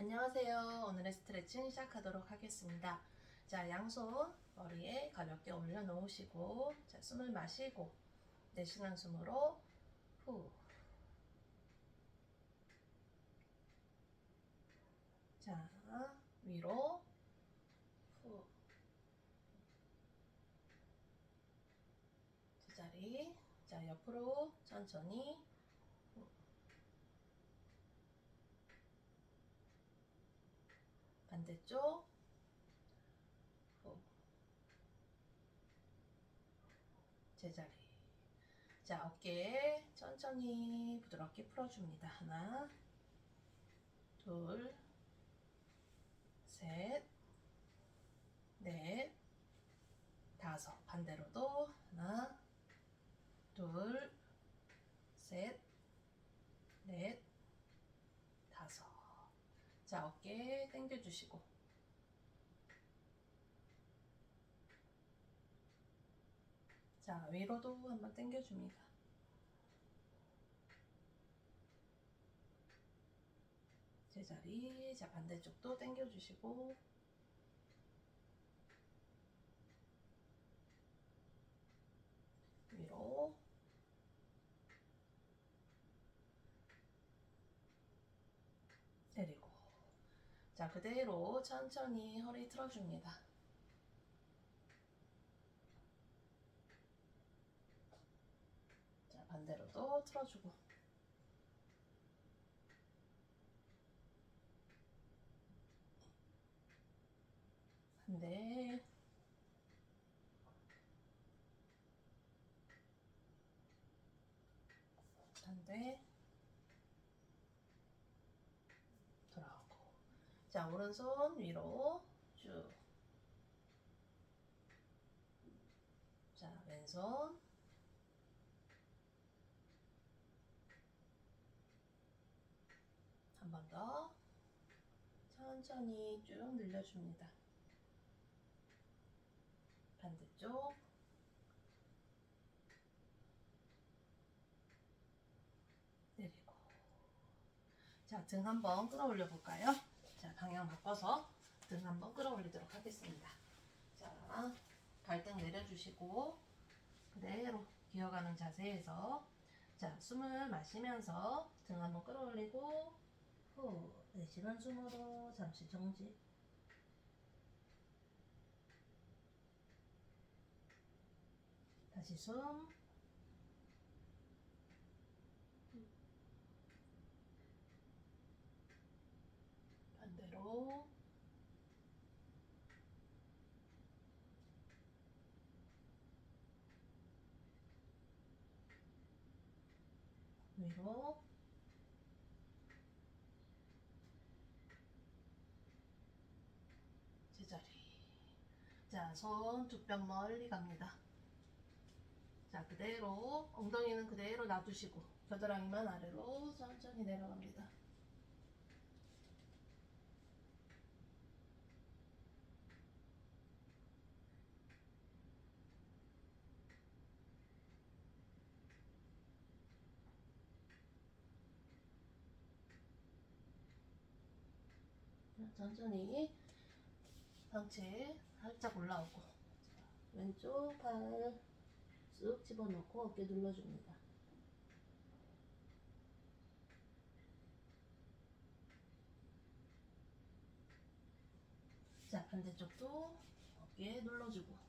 안녕하세요. 오늘의 스트레칭 시작하도록 하겠습니다. 자, 양손 머리에 가볍게 올려놓으시고, 자, 숨을 마시고, 내쉬는 숨으로 후. 자, 위로 후. 제자리. 자, 옆으로 천천히 반대쪽 후. 제자리. 자 어깨 천천히 부드럽게 풀어줍니다. 하나 둘셋넷 다섯. 반대로도 하나 둘셋넷 자, 어깨 당겨주시고. 자, 위로도 한번 당겨줍니다. 제자리. 자, 반대쪽도 당겨주시고. 위로. 내리고. 자, 그대로 천천히 허리 틀어줍니다. 자, 반대로도 틀어주고. 반대. 반대. 돌아오고. 자, 오른손 위로 쭉. 자, 왼손. 한 번 더. 천천히 쭉 늘려줍니다. 반대쪽. 내리고. 자, 등 한번 끌어올려 볼까요? 자, 방향 바꿔서 등 한번 끌어올리도록 하겠습니다. 자, 발등 내려주시고 그대로 기어가는 자세에서 자, 숨을 마시면서 등 한번 끌어올리고 후, 내쉬는 숨으로 잠시 정지. 다시 숨. 반대로. 위로. 제자리. 자, 손 두 뼘 멀리 갑니다. 자, 그대로 엉덩이는 그대로 놔두시고 겨드랑이만 아래로 천천히 내려갑니다. 천천히 상체 살짝 올라오고 자, 왼쪽 팔 쑥 집어넣고 어깨 눌러줍니다. 자 반대쪽도 어깨 눌러주고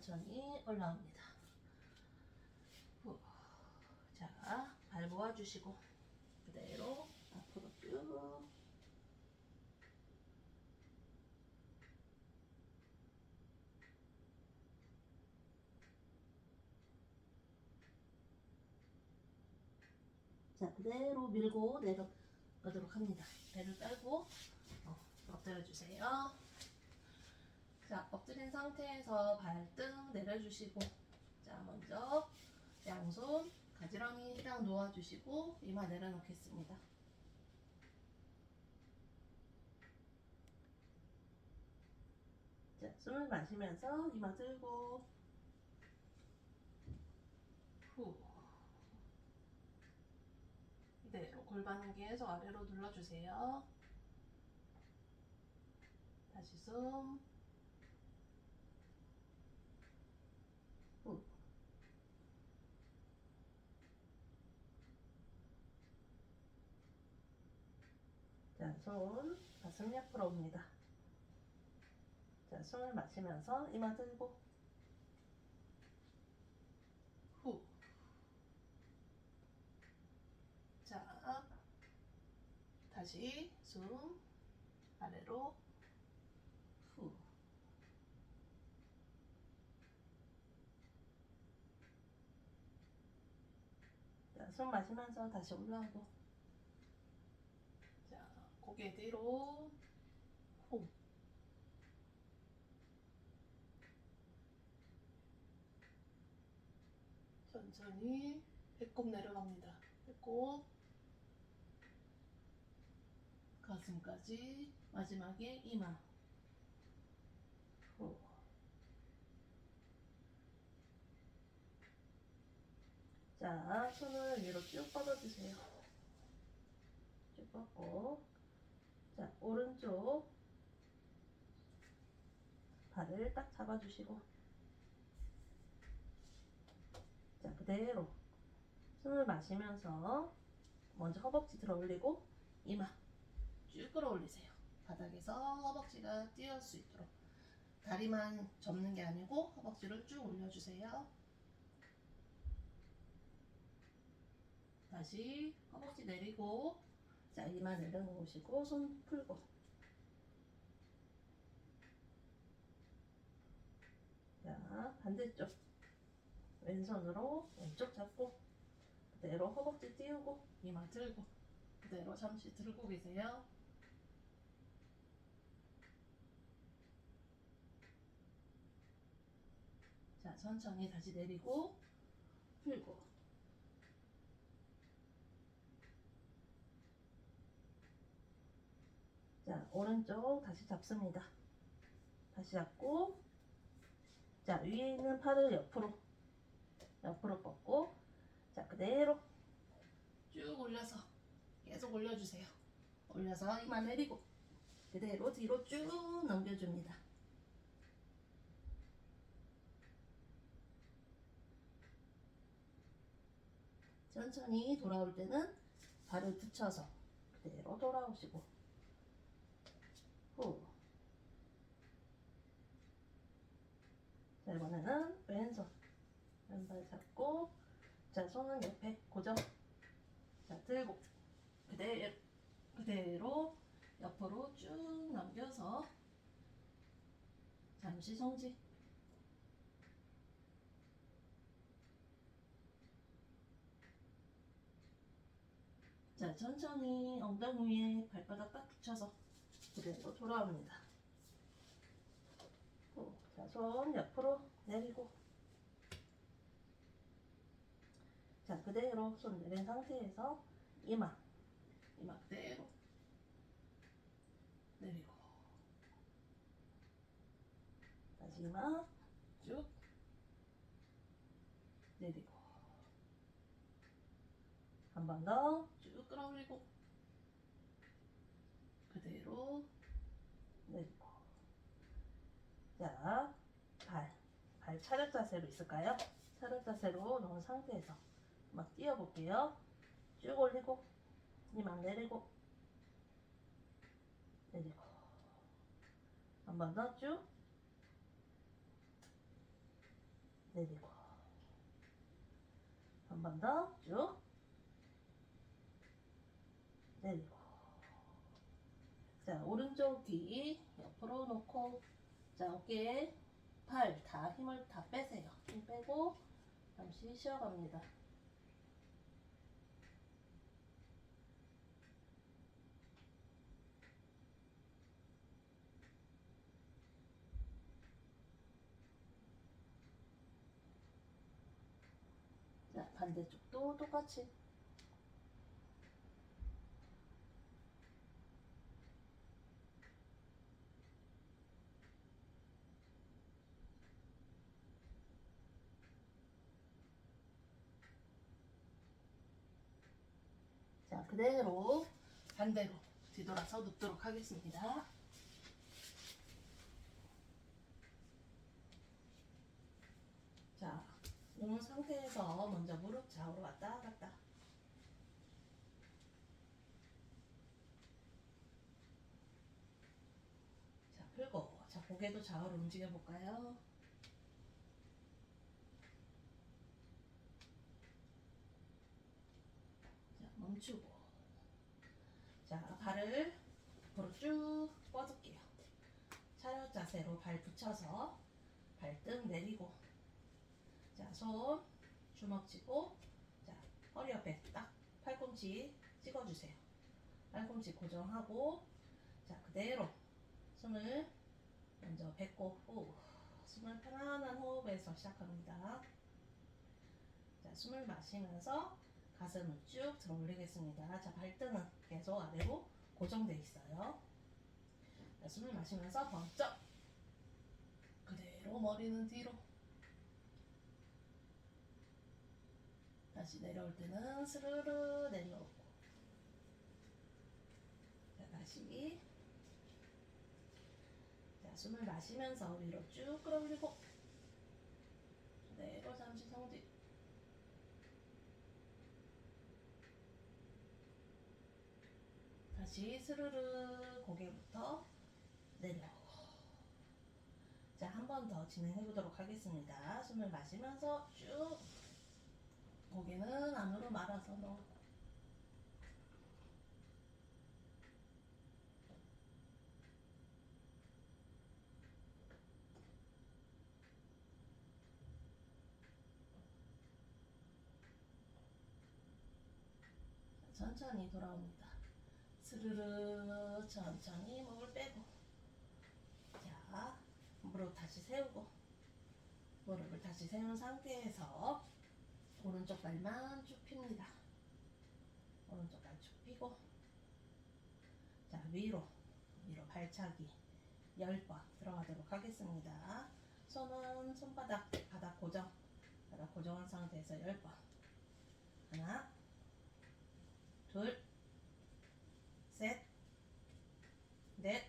천천히 올라옵니다. 후. 자, 발 모아주시고 그대로 앞으로 쭉. 자, 그대로 밀고 내려가도록 합니다. 배를 빼고 어, 엎드려 주세요. 자, 엎드린 상태에서 발등 내려주시고 자, 먼저 양손 가지런히 딱 놓아주시고 이마 내려놓겠습니다. 자, 숨을 마시면서 이마 들고 후. 이대로 골반은 계속 아래로 눌러주세요. 다시 숨. 후. 자, 손 가슴 옆으로 옵니다. 자, 숨을 마시면서 이마 들고 후. 자, 다시 숨 아래로 후. 자, 숨 마시면서 다시 올라오고. 자, 고개 뒤로 후. 천천히 배꼽 내려갑니다. 배꼽 가슴까지 마지막에 이마 후. 자 손을 위로 쭉 뻗어주세요. 쭉 뻗고 자 오른쪽 발을 딱 잡아주시고 자 그대로 숨을 마시면서 먼저 허벅지 들어 올리고 이마 쭉 끌어올리세요. 바닥에서 허벅지가 띄울 수 있도록 다리만 접는 게 아니고 허벅지를 쭉 올려주세요. 다시 허벅지 내리고 자 이마 내려놓으시고 손 풀고 자 반대쪽 왼손으로 왼쪽 잡고 그대로 허벅지 띄우고 이마 들고 그대로 잠시 들고 계세요. 자, 천천히 다시 내리고 풀고 자, 오른쪽 다시 잡습니다. 다시 잡고 자, 위에 있는 팔을 옆으로 옆으로 뻗고 자, 그대로 쭉 올려서 계속 올려주세요. 올려서 이마 내리고 그대로 뒤로 쭉 넘겨줍니다. 천천히 돌아올 때는 발을 붙여서 그대로 돌아오시고 후. 자, 이번에는 왼손. 왼발 잡고 자 손은 옆에 고정. 자 들고. 그대로 그대로 옆으로 쭉 넘겨서 잠시 정지. 자 천천히 엉덩이 위에 발바닥 딱 붙여서 그대로 돌아옵니다. 후. 자, 손 옆으로 내리고. 자 그대로 손 내린 상태에서 이마 이마 그대로 내리고. 다시 이마 쭉 내리고. 한 번 더 쭉 끌어올리고 그대로 내리고 자, 발, 발 차렷 자세로 있을까요? 차렷 자세로 놓은 상태에서 막 뛰어볼게요. 쭉 올리고, 이마 내리고, 내리고. 한 번 더 쭉, 내리고. 한 번 더 쭉, 내리고. 자, 오른쪽 귀 옆으로 놓고, 자, 어깨에 팔다 힘을 다 빼세요. 힘 빼고 잠시 쉬어갑니다. 자, 반대쪽도 똑같이 자, 그대로 반대로 뒤돌아서 눕도록 하겠습니다. 자, 누운 상태에서 먼저 무릎 좌우로 왔다 갔다. 자, 풀고. 자, 고개도 좌우로 움직여 볼까요? 자, 멈추고. 자, 발을 앞으로 쭉 뻗을게요. 차렷 자세로 발 붙여서 발등 내리고. 자, 손 주먹 쥐고. 자, 허리 옆에 딱 팔꿈치 찍어주세요. 팔꿈치 고정하고. 자, 그대로 손을 먼저 뱉고 후. 숨을 편안한 호흡에서 시작합니다. 자, 숨을 마시면서 가슴을 쭉 들어 올리겠습니다. 자, 발등은 계속 아래로 고정돼 있어요. 자, 숨을 마시면서 번쩍 그대로 머리는 뒤로 다시 내려올 때는 스르르 내려오고 자, 다시 자, 숨을 마시면서 위로 쭉 끌어올리고 그대로 잠시 성직 다시 스르르 고개부터 내려오고 자, 한 번 더 진행해 보도록 하겠습니다. 숨을 마시면서 쭉 고개는 안으로 말아서 넣고 천천히 돌아옵니다. 스르르 천천히 목을 빼고 자 무릎 다시 세우고 무릎을 다시 세운 상태에서 오른쪽 발만 쭉 핍니다. 오른쪽 발 쭉 펴고 자 위로 위로 발차기 10번 들어가도록 하겠습니다. 손은 손바닥 바닥 고정 바닥 고정한 상태에서 10번 하나 둘, 셋, 넷,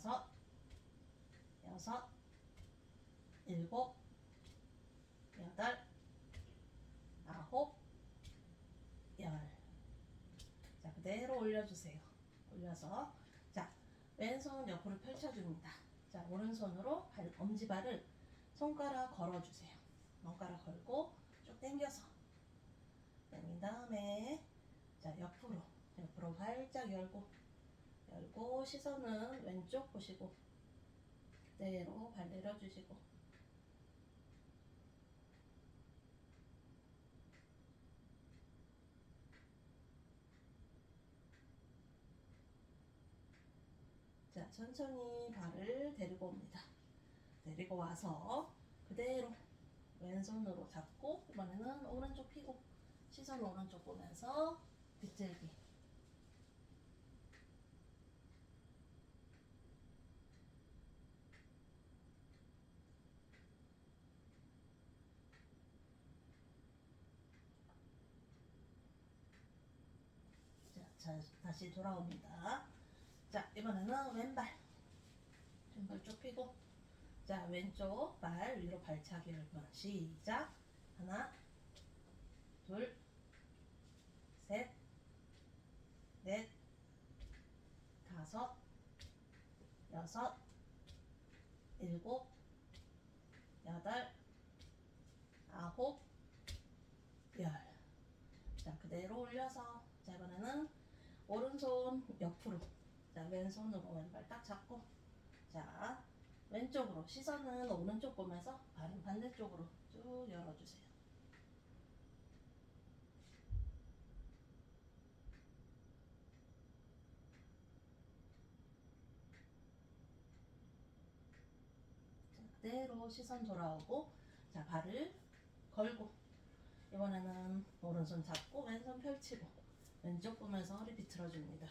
다섯, 여섯, 일곱, 여덟, 아홉, 열. 자, 그대로 올려주세요. 올려서, 자, 왼손 옆으로 펼쳐줍니다. 자, 오른손으로 발, 엄지발을 손가락 걸어주세요. 손가락 걸고 쭉 당겨서 당긴 다음에 자 옆으로 옆으로 활짝 열고 열고 시선은 왼쪽 보시고 그대로 발 내려주시고. 자 천천히 발을 데리고 옵니다. 데리고 와서 그대로 왼손으로 잡고 이번에는 오른쪽 피고 시선 오른쪽 보면서 빗질기 다시 돌아옵니다. 자, 이번에는 왼발. 왼발 쭉 펴고. 자, 왼쪽 발 위로 발차기 열번 시작. 하나, 둘, 셋, 넷, 다섯, 여섯, 일곱, 여덟, 아홉, 열. 자, 그대로 올려서 자, 이번에는 오른손 옆으로. 자, 왼손으로 왼발 딱 잡고. 자, 왼쪽으로. 시선은 오른쪽 보면서 발은 반대쪽으로 쭉 열어주세요. 자, 그대로 시선 돌아오고 자 발을 걸고. 이번에는 오른손 잡고 왼손 펼치고 왼쪽 보면서 허리 비틀어줍니다.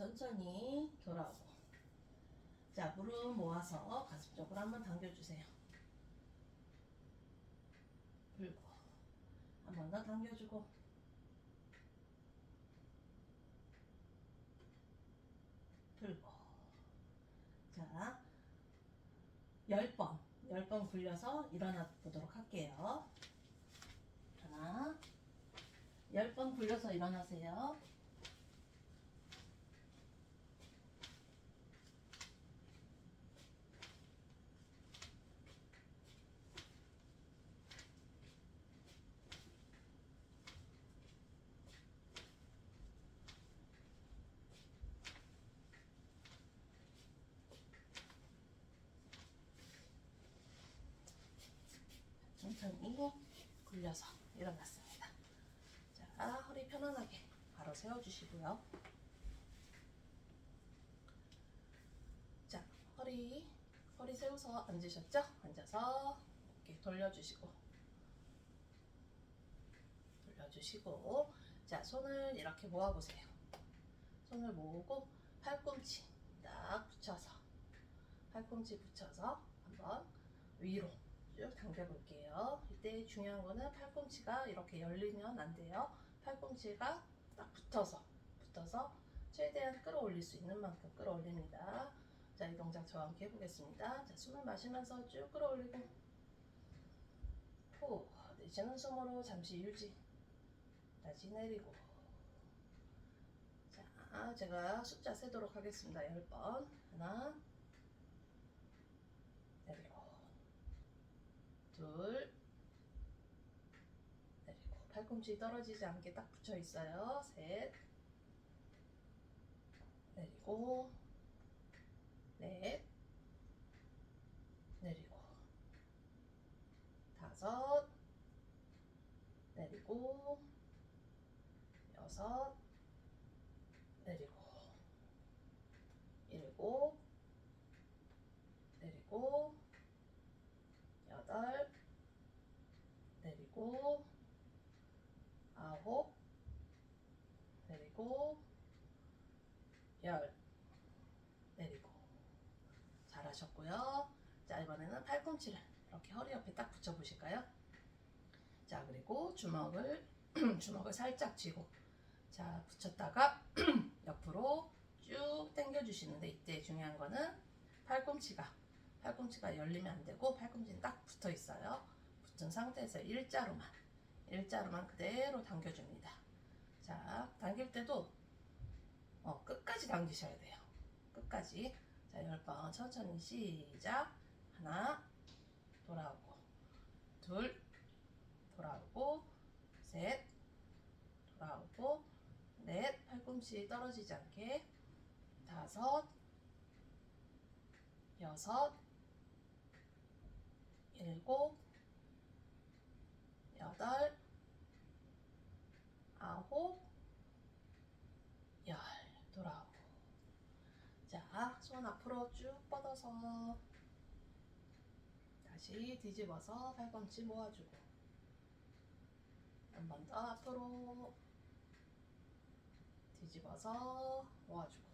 천천히 돌아오고 자, 무릎 모아서 가슴 쪽으로 한번 당겨주세요. 불고. 한 번 더 당겨주고. 불고. 자, 10번. 10번 굴려서 일어나 보도록 할게요. 하나. 10번 굴려서 일어나세요. 천천히 굴려서 일어났습니다. 자, 허리 편안하게 바로 세워주시고요. 자, 허리, 허리 세워서 앉으셨죠? 앉아서 이렇게 돌려주시고, 돌려주시고, 자, 손을 이렇게 모아보세요. 손을 모으고, 팔꿈치 딱 붙여서, 팔꿈치 붙여서 한번 위로 쭉 당겨볼게요. 이때 중요한 거는 팔꿈치가 이렇게 열리면 안 돼요. 팔꿈치가 딱 붙어서 붙어서 최대한 끌어올릴 수 있는 만큼 끌어올립니다. 자, 이 동작 저와 함께 해보겠습니다. 자, 숨을 마시면서 쭉 끌어올리고 후 내쉬는 숨으로 잠시 유지 다시 내리고 자, 제가 숫자 세도록 하겠습니다. 10번 하나 내리고 둘. 내리고 팔꿈치 떨어지지 않게 딱 붙여 있어요. 셋. 내리고. 넷. 내리고. 다섯. 내리고. 여섯. 내리고 일곱 내리고 여덟 내리고 아홉 내리고 열 내리고 잘하셨고요. 자 이번에는 팔꿈치를 이렇게 허리 옆에 딱 붙여 보실까요? 자 그리고 주먹을 주먹을 살짝 쥐고 자 붙였다가 옆으로 쭉 당겨 주시는데 이때 중요한 거는 팔꿈치가 팔꿈치가 열리면 안 되고 팔꿈치는 딱 붙어 있어요. 붙은 상태에서 일자로만 일자로만 그대로 당겨 줍니다. 자 당길 때도 어, 끝까지 당기셔야 돼요. 끝까지 자 10번 천천히 시작 하나 돌아오고. 둘 돌아오고. 셋 돌아오고. 넷 팔꿈치 떨어지지 않게. 다섯 여섯 일곱 여덟 아홉 열. 돌아오고. 자 손 앞으로 쭉 뻗어서 다시 뒤집어서 팔꿈치 모아주고. 한 번 더 앞으로. 뒤집어서 모아주고.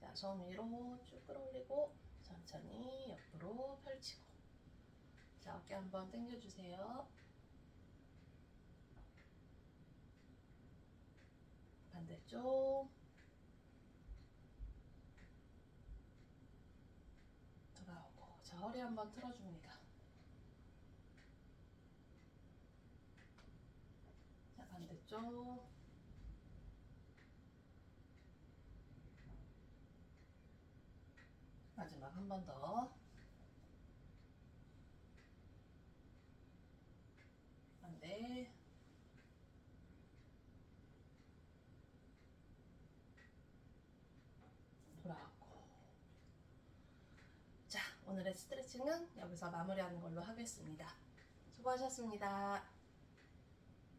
자, 손 위로 쭉 끌어올리고 천천히 옆으로 펼치고. 자, 어깨 한번 당겨주세요. 반대쪽 돌아오고 자, 허리 한번 틀어줍니다. 자, 반대쪽 마지막 한 번 더. 반대. 돌아왔고. 자, 오늘의 스트레칭은 여기서 마무리하는 걸로 하겠습니다. 수고하셨습니다.